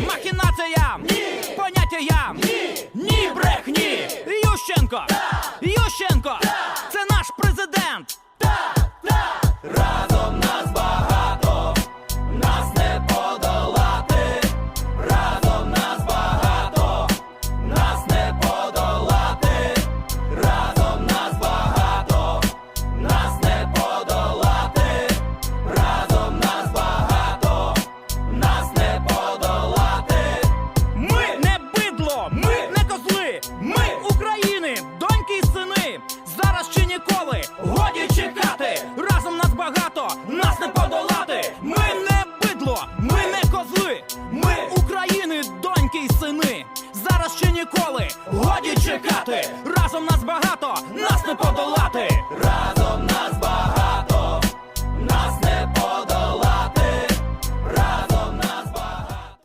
махінаціям, Махінація! ні ні брехні. Ющенко, Ющенко, це ми не козли, ми України, доньки і сини. Зараз чи ніколи годі чекати. Разом нас багато, нас не подолати. Ми не бидло, ми не козли, ми України, доньки і сини. Зараз чи ніколи годі чекати. Разом нас багато, нас не подолати.